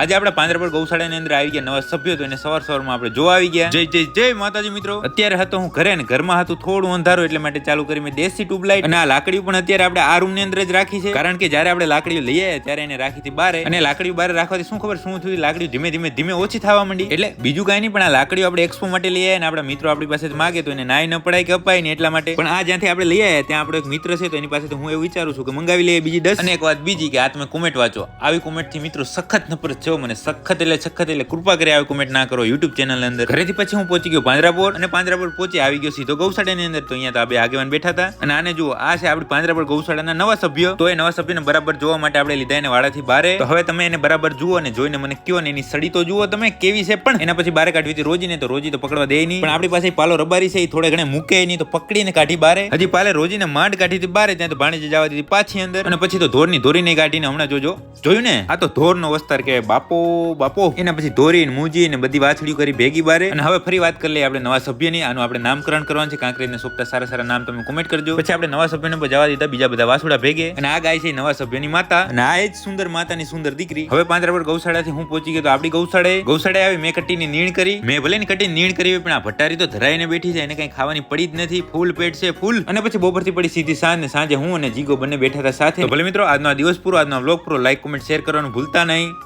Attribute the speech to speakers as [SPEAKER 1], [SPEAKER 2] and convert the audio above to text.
[SPEAKER 1] આજે આપણે પાંદરપર ગૌશાળાની અંદર આવી ગયા નવા સભ્યો તો એને સવાર સવારમાં આપણે જોવા આવી ગયા. જય જય જય માતાજી મિત્રો. અત્યારે હતો હું ઘરે ને ઘરમાં હતું થોડું અંધારું એટલે માટે ચાલુ કરી મેં દેશી ટ્યુબલાઇટ. અને આ લાકડીઓ પણ અત્યારે આપણે આ રૂમની અંદર જ રાખી છે. કારણ કે જ્યારે આપણે લાકડીઓ લઈ આવ્યા ત્યારે એને રાખી હતી બારે અને લાકડીઓ બારે રાખવાથી શું ખબર શું થયું? લાકડીઓ ધીમે ધીમે ધીમે ઓછી થવા માંડી. એટલે બીજું કાંઈ નહીં પણ આ લાકડીઓ આપણે એક્સપો માટે લઈ આવ્યા ને આપણા મિત્રો આપણી પાસે માગે તો એને નાય ન પડાય કે અપાય ને એટલા માટે. પણ આ જ્યાંથી આપણે લઈ આવ્યા ત્યાં આપણો એક મિત્ર છે તો એની પાસે હું એવું વિચારું છું કે મંગાવી લઈએ બીજી દસ. અને એક વાત બીજી કે હાથમાં તમે કોમેન્ટ વાંચો. આવી કોમેન્ટથી મિત્રો સખત નફરત હો મને સખત એટલે સખત એટલે કૃપા કરી આવી કોમેન્ટ ના કરો યુટ્યુબ ચેનલ અંદર. ઘરેથી પછી હું પહોંચી ગયો પાંજરાપોર અને પાંજરાપોર પહોંચી આવી ગયો સીધો ગૌશાળાની અંદર. તો અહીંયા તો આ બે આગેવાન બેઠા હતા. અને આને જુઓ, આ છે આપણી પાંજરાપોર ગૌશાળાના નવા સભ્યો. તો એ નવા સભ્યને બરાબર જોવા માટે આપણે લીધા એને વાળાથી બારે. તો હવે તમે એને બરાબર જુઓ અને જોઈને મને કયો ને એની સડી તો જુઓ તમે, કેવી છે પણ. એના પછી બારે કાઢવી હતી રોજીને તો રોજી તો પકડવા દે નહીં. પણ આપણી પાસે પાલો રબારી છે, એ થોડે ઘણે મૂકે નહીં તો પકડીને કાઢી બારે. હજી પાલે રોજીને માંડ કાઢી હતી બારે, ત્યાં તો ભાણેજી જવા દીધી પાછી અંદર. અને પછી તો ધોરની ધોરીને કાઢીને હમણાં જોજો. જોયું ને? આ તો ધોરનો વસ્તાર કહેવાય બાપો બાપો. એના પછી ધોરી મૂજી ને બધી વાછડીઓ કરી ભેગી બારે. અને હવે ફરી વાત કરી લઈએ આપણે નવા સભ્યની. આનું આપણે નામકરણ કરવાનું છે. કાંકરેજને સોપતા સારા સારા નામ તમે કોમેન્ટ કરજો. પછી આપણે નવા સભ્યને જવા દીધા. બીજા બધા વાસુડા ભેગે. અને આ ગાય છે નવા સભ્યની માતા. અને આ જ સુંદર માતાની સુંદર દીકરી. હવે પાંજરાપર ગૌશાળાથી હું પહોંચી ગયો તો આપણી ગૌશાળાએ ગૌશાળાએ આવી મેં કટ્ટીની નીણ કરી. મેં ભલે ને કટ્ટી નીણ કરી પણ આ ભટારી તો ધરાઈને બેઠી છે. એને કઈ ખાવાની પડી જ નથી. ફૂલ પેટ છે, ફૂલ. અને પછી બપોરથી પડી સીધી સાંજ ને સાંજે હું અને જીગો બંને બેઠા હતા સાથે. ભલે મિત્રો, આજનો આ દિવસ પૂરો, આજનો બ્લોગ પૂરો લાઈક કોમેન્ટ શેર કરવાનું ભૂલતા નહીં.